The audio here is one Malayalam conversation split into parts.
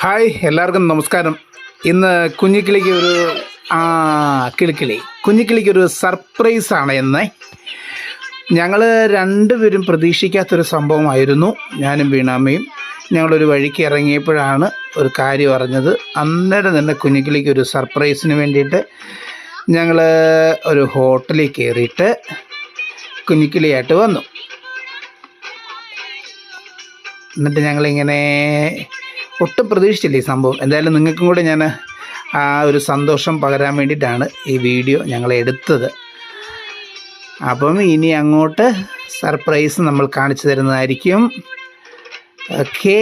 ഹായ് എല്ലാവർക്കും നമസ്കാരം. ഇന്ന് കുഞ്ഞിക്കിളിക്ക് ഒരു ആ കിളിക്കിളി. കുഞ്ഞിക്കിളിക്ക് ഒരു സർപ്രൈസ് ആണ് ഇന്ന്. ഞങ്ങൾ രണ്ടുപേരും പ്രതീക്ഷിക്കാത്തൊരു സംഭവമായിരുന്നു. ഞാനും വീണാമ്മയും ഞങ്ങളൊരു വഴിക്ക് ഇറങ്ങിയപ്പോഴാണ് ഒരു കാര്യം അറിഞ്ഞത്. അന്നേരം തന്നെ കുഞ്ഞിക്കിളിക്ക് ഒരു സർപ്രൈസിന് വേണ്ടിയിട്ട് ഞങ്ങൾ ഒരു ഹോട്ടലിൽ കയറിയിട്ട് കുഞ്ഞിക്കിളിയായിട്ട് വന്നു. എന്നിട്ട് ഞങ്ങളിങ്ങനെ ഒട്ടും പ്രതീക്ഷിച്ചില്ല ഈ സംഭവം. എന്തായാലും നിങ്ങൾക്കും കൂടെ ഞാൻ ആ ഒരു സന്തോഷം പകരാൻ വേണ്ടിയിട്ടാണ് ഈ വീഡിയോ ഞങ്ങൾ എടുത്തത്. അപ്പം ഇനി അങ്ങോട്ട് സർപ്രൈസ് നമ്മൾ കാണിച്ചു തരുന്നതായിരിക്കും. ഓക്കേ.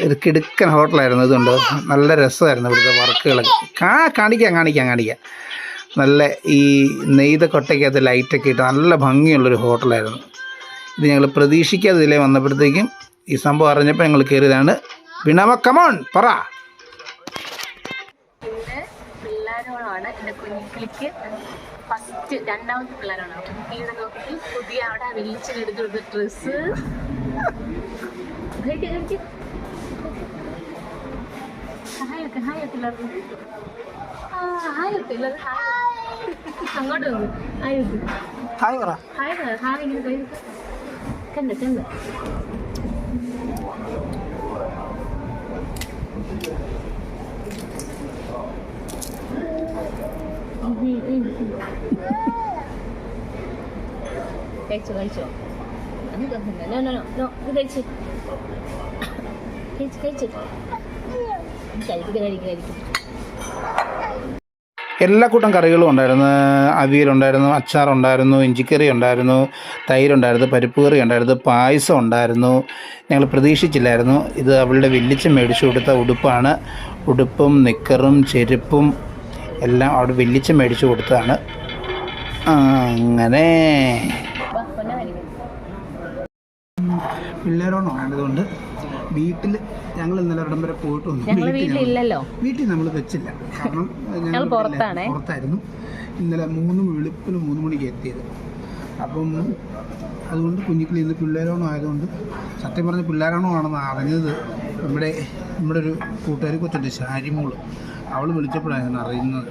ഇത് കിടുക്കൻ ഹോട്ടലായിരുന്നു ഇതുണ്ട്? നല്ല രസമായിരുന്നു ഇവിടുത്തെ വർക്കുകളൊക്കെ. കാ കാണിക്കാം കാണിക്കാം കാണിക്കാം. നല്ല ഈ നെയ്ത കൊട്ടയ്ക്കകത്ത് ലൈറ്റൊക്കെ ഇട്ട് നല്ല ഭംഗിയുള്ളൊരു ഹോട്ടലായിരുന്നു. ഇത് ഞങ്ങൾ പ്രതീക്ഷിക്കാതെ ഇതിലേ വന്നപ്പോഴത്തേക്കും ഈ സംഭവം അറിഞ്ഞപ്പോൾ ഞങ്ങൾ കയറിയതാണ് വിണമ കമോൺ പറ. ഇന്ന് പിള്ളേരോളാണ് എന്റെ കുഞ്ഞിക്കിളിക്ക് ഫസ്റ്റ് രണ്ടാമത്തെ പിള്ളേരാണ്. കുട്ടിയുടെ നോക്കി പുതിയ അവിടെ വെല്ലിച്ചിനെടുത്ത് കൊടുത്ത ഡ്രസ്സ്. ഹായൊക്കെ ഹായൊക്കെ ആ ഹായൊക്കെ അങ്ങോട്ട് വന്നു. ഹായ് ഹായ് ഹായ് ഇങ്ങനെ 噛ん。だ噛ん。だ。大丈夫大丈夫。那个很难，那那那那。可以吃可以吃。你再一。എല്ലാ കൂട്ടം കറികളും ഉണ്ടായിരുന്നു. അവിയലുണ്ടായിരുന്നു അച്ചാറുണ്ടായിരുന്നു ഇഞ്ചിക്കറി ഉണ്ടായിരുന്നു തൈരുണ്ടായിരുന്നു പരിപ്പ് കറി ഉണ്ടായിരുന്നു പായസം ഉണ്ടായിരുന്നു. ഞങ്ങൾ പ്രതീക്ഷിച്ചില്ലായിരുന്നു. ഇത് അവളുടെ വെല്ലിച്ച് മേടിച്ചു കൊടുത്ത ഉടുപ്പാണ്. ഉടുപ്പും നിക്കറും ചെരുപ്പും എല്ലാം അവിടെ വെല്ലിച്ച് മേടിച്ചു കൊടുത്തതാണ്. അങ്ങനെ. പിള്ളേരോണം? ആയതുകൊണ്ട് വീട്ടിൽ ഞങ്ങൾ ഇന്നലെ ഇടം വരെ പോയിട്ട് വന്നു വീട്ടിലില്ലല്ലോ വീട്ടിൽ നമ്മൾ വെച്ചില്ല. കാരണം ഞങ്ങൾ പുറത്താണേ. പുറത്തായിരുന്നു. ഇന്നലെ മൂന്ന് വെളുപ്പിന് മൂന്ന് മണിക്ക് എത്തിയത്. അപ്പം അതുകൊണ്ട് കുഞ്ഞിക്കിളി ഇന്ന് പിള്ളേരോണം ആയതുകൊണ്ട് സത്യം പറഞ്ഞ പിള്ളേരോണം ആണെന്ന് അറിഞ്ഞത്. നമ്മുടെ നമ്മുടെ ഒരു കൂട്ടുകാരി കൊച്ചുണ്ട് ശാരിമോൾ. അവൾ വിളിച്ചപ്പോഴാണ് അറിയുന്നത്.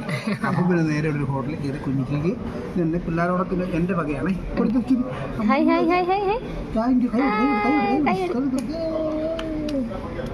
അപ്പം പിന്നെ നേരെ ഒരു ഹോട്ടലിൽ കയറി കുഞ്ഞിക്കിളിക്ക് എന്റെ പിള്ളേരോടൊപ്പം എന്റെ വകയാണ്. കൊടുത്തു